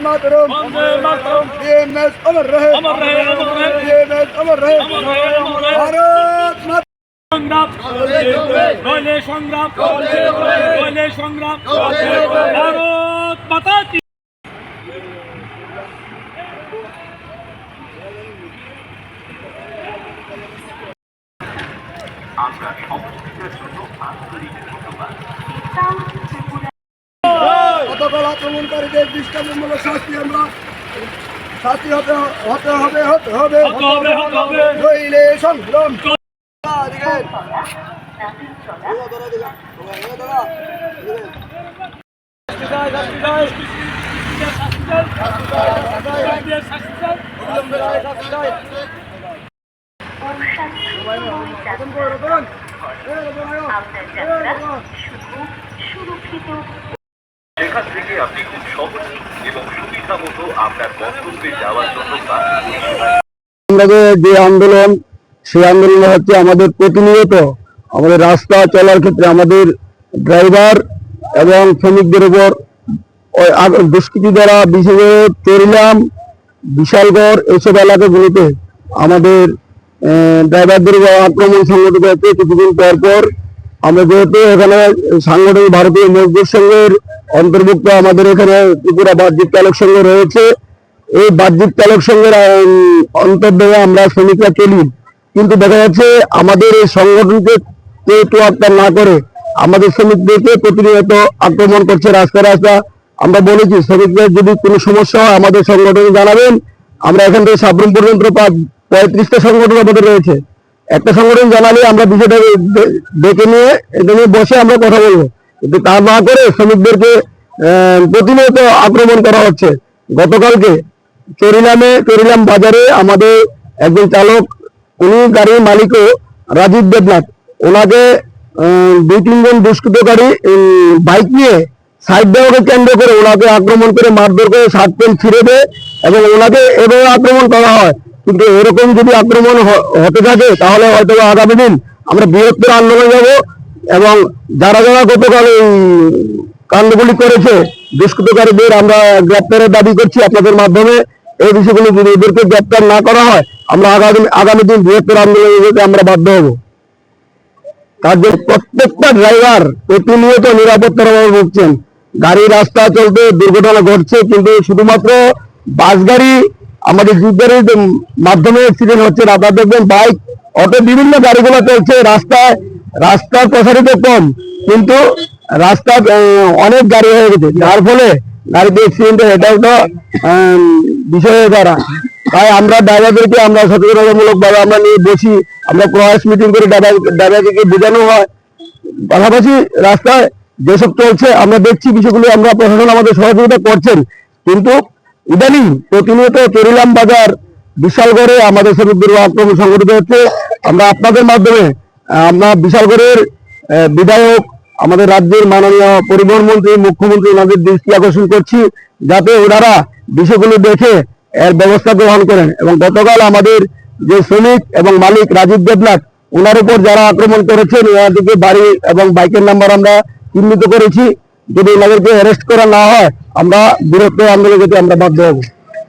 मातरम Vande Mataram BMS अमर रहे अमर रहे अमर रहे बीएमएस अमर रहे अमर रहे अमर रहे भारत माता সংগ্রাম নইলে সংগ্রাম নইলে সংগ্রাম ভারত মাতা কি গতকাল আক্রমণকারীদের দৃষ্টান্তমূলক শাস্তি আমরা শাস্তি হতে হতে হবে হতে হবে নইলে সংগ্রাম। আপনার যাত্রা। শুভ সুরক্ষিত সেখান থেকে আপনি খুব সহজে এবং সুবিধা মতো আপনার গন্তব্যে যাওয়ার জন্য আমাদের যে আন্দোলন, সেই আন্দোলন হচ্ছে আমাদের প্রতিনিয়ত আমাদের রাস্তা চলার ক্ষেত্রে আমাদের ড্রাইভার এবং শ্রমিকদের উপর দুষ্কৃতি দ্বারা বিশেষ করে চরিলাম বিশালগড় এইসব এলাকাগুলিতে আমাদের ড্রাইভারদের উপর আক্রমণ সংগঠিত হচ্ছে কিছুদিন পর পর আমরা যেহেতু এখানে সাংগঠনিক ভারতীয় মজদুর সংঘের অন্তর্ভুক্ত, আমাদের এখানে ত্রিপুরা বাহ্যিক চালক সংঘ রয়েছে। এই বাহ্যিক চালক সংঘের অন্তর্ভুক্ত আমরা শ্রমিকরা চলি কিন্তু দেখা যাচ্ছে আমাদের এই সংগঠনকে কেউ তোয়াক্কা না করে, আমাদের শ্রমিকদেরকে প্রতিনিয়ত আক্রমণ করছে রাস্তা রাস্তা আমরা বলেছি, শ্রমিকদের যদি কোনো সমস্যা হয়, আমাদের সংগঠনে জানাবেন। আমরা এখান থেকে সাবরুম পর্যন্ত পঁয়ত্রিশটা সংগঠন আমাদের রয়েছে। একটা সংগঠন জানালে আমরা বিষয়টা দে- ডেকে নিয়ে এটা নিয়ে বসে আমরা কথা বলব। কিন্তু তা না করে শ্রমিকদেরকে প্রতিনিয়ত আক্রমণ করা হচ্ছে। গতকালকে চরিলামে চরিলাম বাজারে আমাদের একজন চালক, উনি গাড়ির মালিকও রাজীব দেবনাথ। ওনাকে দুই, তিনজন দুষ্কৃতকারী বাইক নিয়ে সাইড দেওয়াকে কেন্দ্র করে ওনাকে আক্রমণ করে মারধর করে শার্ট প্যান্ট ছিঁড়ে দেয় এবং ওনাকে এভাবে আক্রমণ করা হয়। কিন্তু এরকম যদি আক্রমণ হতে থাকে, তাহলে হয়তো আগামী দিন আমরা বৃহত্তর আন্দোলন যাব এবং যারা যারা গতকাল এই কাণ্ডগুলি করেছে, দুষ্কৃতকারীদের আমরা গ্রেপ্তারের দাবি করছি আপনাদের মাধ্যমে, এই বিষয়গুলো যদি এদেরকে গ্রেপ্তার না করা হয়, আমরা আগামী আগামী দিন বৃহত্তর আন্দোলনে যেতে আমরা বাধ্য হব। তার প্রত্যেকটা ড্রাইভার প্রতিনিয়ত নিরাপত্তার অভাবে ভুগছেন। গাড়ি রাস্তা চলতে দুর্ঘটনা ঘটছে, কিন্তু শুধুমাত্র বাস গাড়ি আমাদের গাড়ির মাধ্যমে অ্যাক্সিডেন্ট হচ্ছে আপনারা দেখবেন বাইক অটো বিভিন্ন গাড়িগুলো চলছে রাস্তায় রাস্তার প্রসারিত কম কিন্তু রাস্তা অনেক গাড়ি হয়ে গেছে। যার ফলে গাড়িতে অ্যাক্সিডেন্ট এটা আহ, বিষয় হয়ে দাঁড়ায়। তাই আমরা ড্রাইভারদেরকে আমরা সচেতনতামূলক ভাবে আমরা নিয়ে বসি আমরা প্রয়াস মিটিং করে ড্রাইভার ড্রাইভারদেরকে বোঝানো হয়। পাশাপাশি রাস্তায় যেসব চলছে আমরা দেখছি বিষয়গুলো আমরা প্রশাসন আমাদের সহযোগিতা করছেন কিন্তু ইদানিং প্রতিনিয়ত চরিলাম বাজার বিশালগড়ে আমাদের শ্রমিকদের আক্রমণ সংঘটিত হচ্ছে। আমরা আপনাদের মাধ্যমে আমরা বিশালগড়ের বিধায়ক, আমাদের রাজ্যের মাননীয় পরিবহন মন্ত্রী, মুখ্যমন্ত্রী ওনাদের দৃষ্টি আকর্ষণ করছি যাতে ওনারা বিষয়গুলো দেখে এর ব্যবস্থা গ্রহণ করেন এবং গতকাল আমাদের যে শ্রমিক এবং মালিক রাজীব দেবনাথ, ওনার উপর যারা আক্রমণ করেছেন, ওনাদেরকে বাড়ি এবং বাইকের নাম্বার আমরা চিহ্নিত করেছি। যদি ওনাদেরকে অ্যারেস্ট করা না হয় আমরা বিরোধী আন্দোলন যদি আমরা বাধ্য হব।